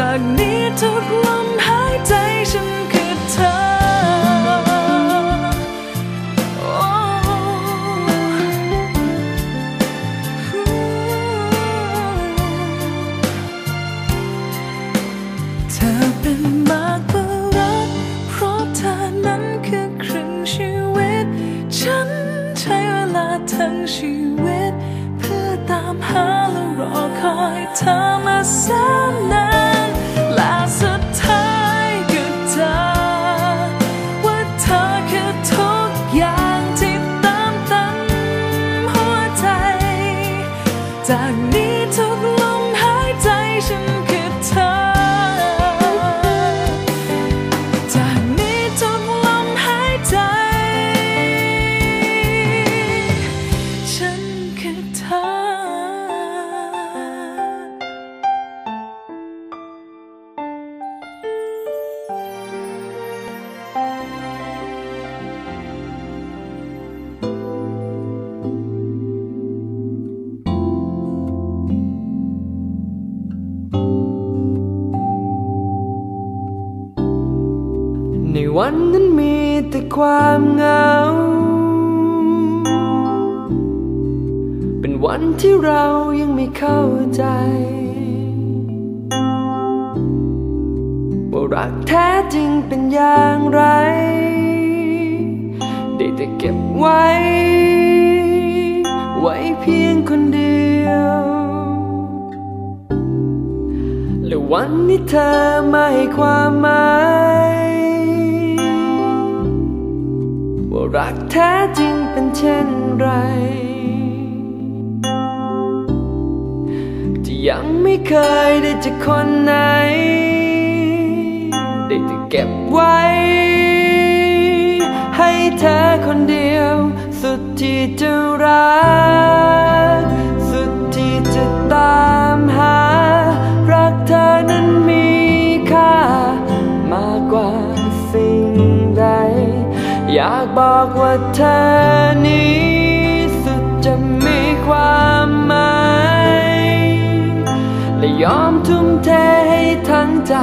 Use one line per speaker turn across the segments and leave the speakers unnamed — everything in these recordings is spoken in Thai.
จากนี้ทุกลมหายใจฉันคือเธอเธอเป็นมากไปรักเพราะเธอนั้นคือครึ่งชีวิตฉันใช้เวลาทั้งชีวิต เพื่อตามหาและรอคอยเธอมาซ้ำนา วันนั้นมีแต่ค
วามเหงา เป็นวันที่เรายังไม่เข้าใจ ว่ารักแท้จริงเป็นอย่างไร ได้แต่เก็บไว้ ไว้เพียงคนเดียว และวันนี้เธอไม่ให้ความหมาย รักแท้จริงเป็นเช่นไร ที่ยังไม่เคยได้จากคนไหน ได้จะเก็บไว้ ให้เธอคนเดียว สุดที่จะรัก สุดที่จะตายากบอกว่าเธอนี้สุดจะมีความหมายและยอมทุ่มเทให้ทั้งใจ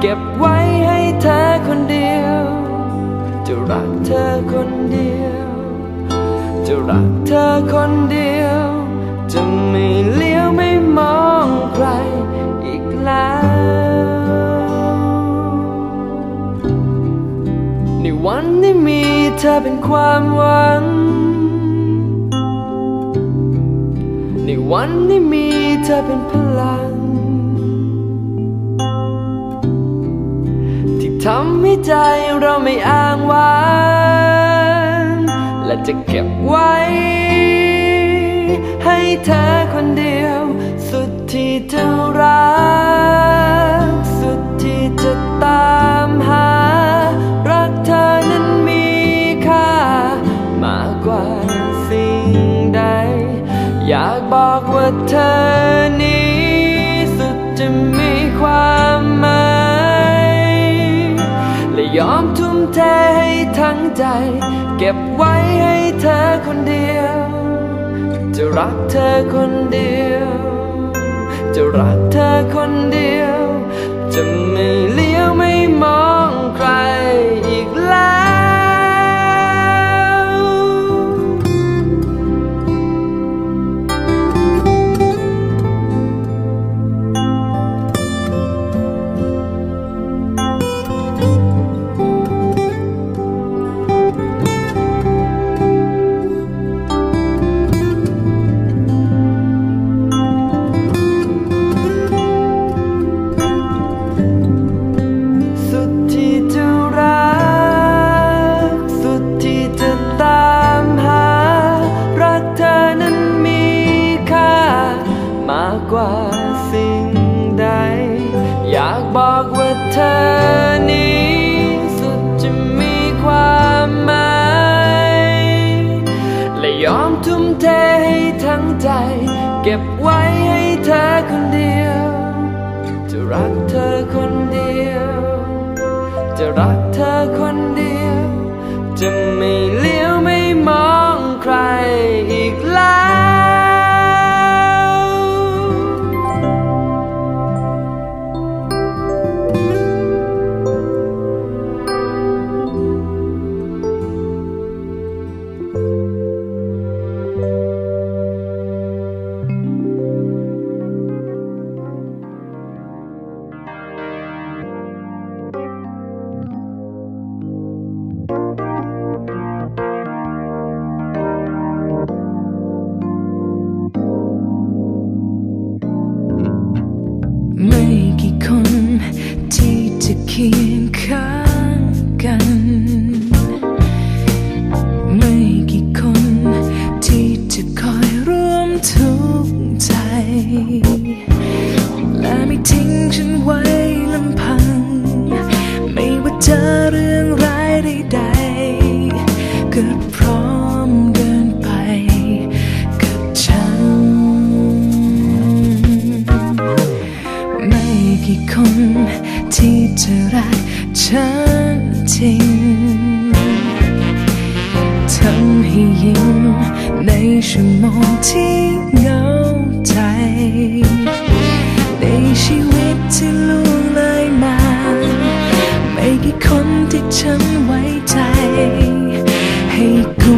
เก็บไว้ให้เธอคนเดียว จะรักเธอคนเดียว จะรักเธอคนเดียว จะไม่เลี้ยวไม่มองใคร วันที่มีเธอเป็นความหวัง ในวันที่มีเธอเป็นพลัง ที่ทำให้ใจเราไม่อ้างว้างและจะเก็บไว้ ให้เธอคนเดียว สุดที่จะรัก ทุ่มเทให้ทั้งใจ เก็บไว้ให้เธอคนเดียว จะรักเธอคนเดียว จะรักเธอคนเดียว จะไม่เลี้ยวไม่มองใครอีกแล้ว จะรักเธอคนเดียว จะไม่ กั
น ไม่กี่คนที่จะคอยร่วมทุกข์ใจ และไม่ทิ้งฉันไว้ลำพัง ไม่ว่าเจอเรื่องร้ายใดๆก็พร้อมเดินไปกับฉัน ไม่กี่คนที่จะรัก จริงทำให้ยิ้มในชั่วโมงที่เหงาใจ ในชีวิตที่ล่วงเลยมา ไม่กี่คนที่ฉันไว้ใจ ให้กู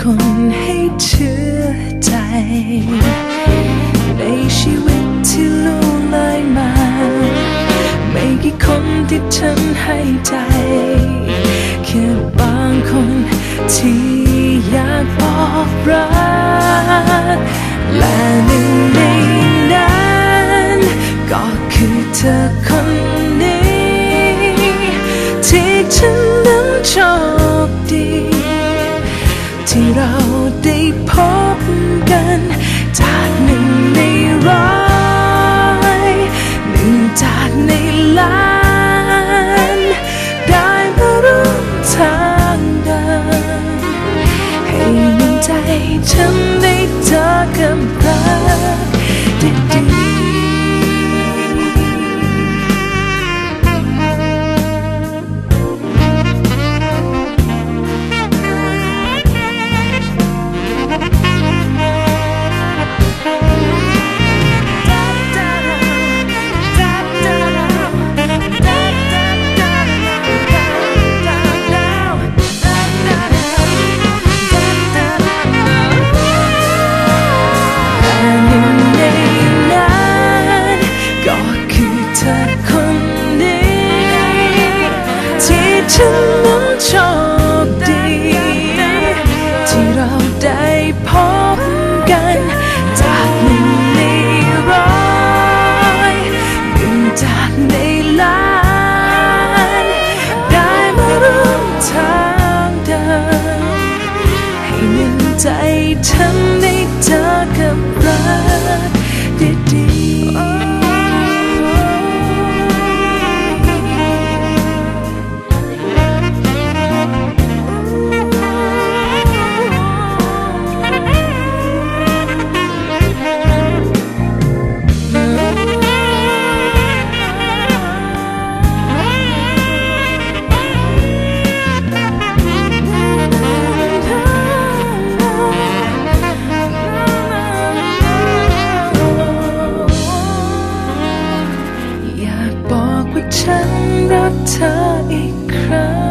คนให้เชื่อใจ ในชีวิตที่ล่วงเลยมา ไม่กี่คนที่ฉันให้ใจ แค่บางคนที่อยากบอกรักและหนึ่งในนั้น ฉันได้เจอกับรักดี รักเธออีกครั้ง